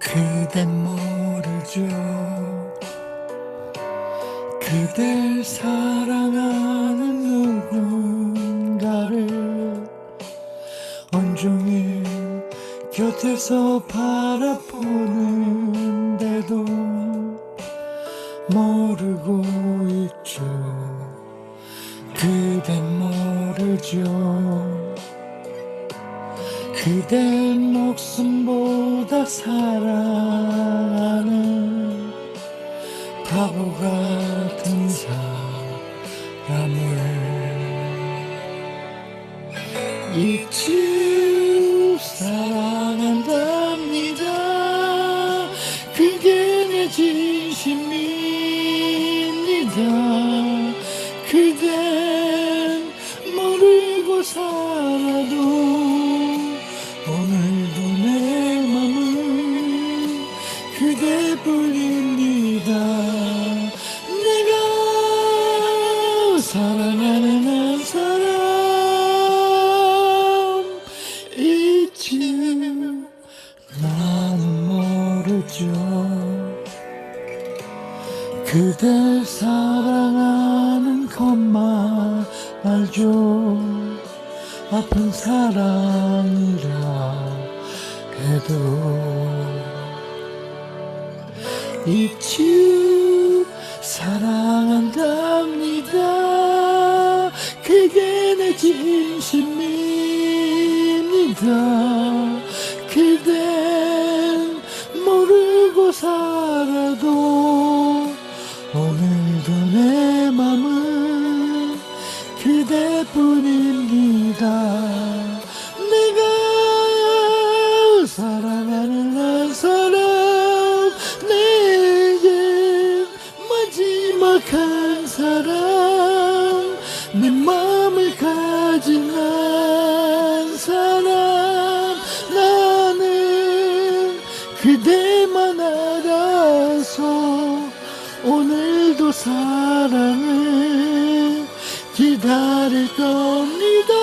그댄 모르죠 그댈 사랑하는 누군가를 온종일 곁에서 바라보는데도 모르고 있죠. 그댄 모르죠 그대 목숨보다 사랑하는 바보 같은 사람을 잊지 사랑한답니다. 그게 내 진심입니다. 그댄 모르고 살아도 사랑하는 한 사람. 잊지 나는 모르죠. 그댈 사랑하는 것만 알죠. 아픈 사랑이라 해도. 잊지 그댄 사랑을 기다릴 겁니다.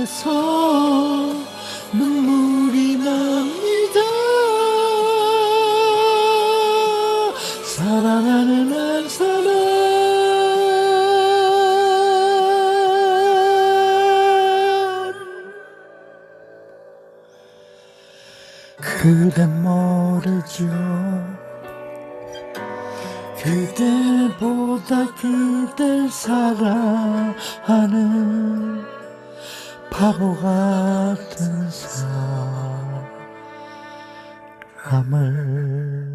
못해서 눈물이 납니다. 사랑하는 한 사람. 그댄 모르죠 그대보다 그댈 사랑하는 바보 같은 사람을